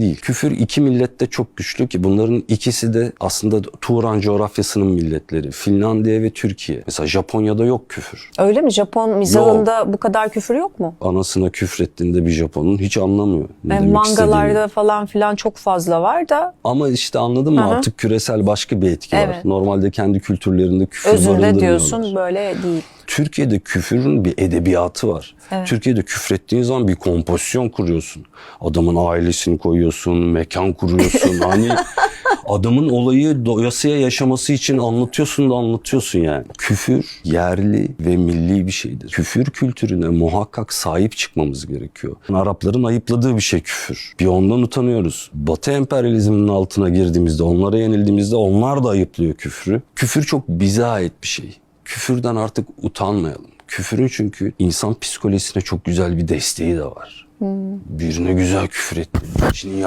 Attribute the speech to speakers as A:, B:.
A: değil. Küfür iki millette çok güçlü ki bunların ikisi de aslında Turan coğrafyasının milletleri. Finlandiya ve Türkiye. Mesela Japonya'da yok küfür.
B: Öyle mi? Japon mizahında bu kadar küfür yok mu?
A: Anasına küfrettiğinde bir Japon'un hiç anlamıyor.
B: Yani mangalarda
A: istediğini.
B: falan filan çok fazla var da
A: Ama işte anladın mı
B: Hı hı.
A: artık küresel başka bir etki var.
B: Evet.
A: Normalde kendi kültürlerinde küfür barındırmıyorlar.
B: diyorsun böyle değil.
A: Türkiye'de küfürün bir edebiyatı var.
B: Evet.
A: Türkiye'de küfrettiğin zaman bir kompozisyon kuruyorsun. Adamın ailesini koyuyorsun, mekan kuruyorsun. hani adamın olayı doyasıya yaşaması için anlatıyorsun da anlatıyorsun yani. Küfür yerli ve milli bir şeydir. Küfür kültürüne muhakkak sahip çıkmamız gerekiyor. Arapların ayıpladığı bir şey küfür. Bir ondan utanıyoruz. Batı emperyalizminin altına girdiğimizde, onlara yenildiğimizde onlar da ayıplıyor küfrü. Küfür çok bize ait bir şey. Küfürden artık utanmayalım. Küfürün çünkü insan psikolojisine çok güzel bir desteği de var. Birine güzel küfür ettin. İçinin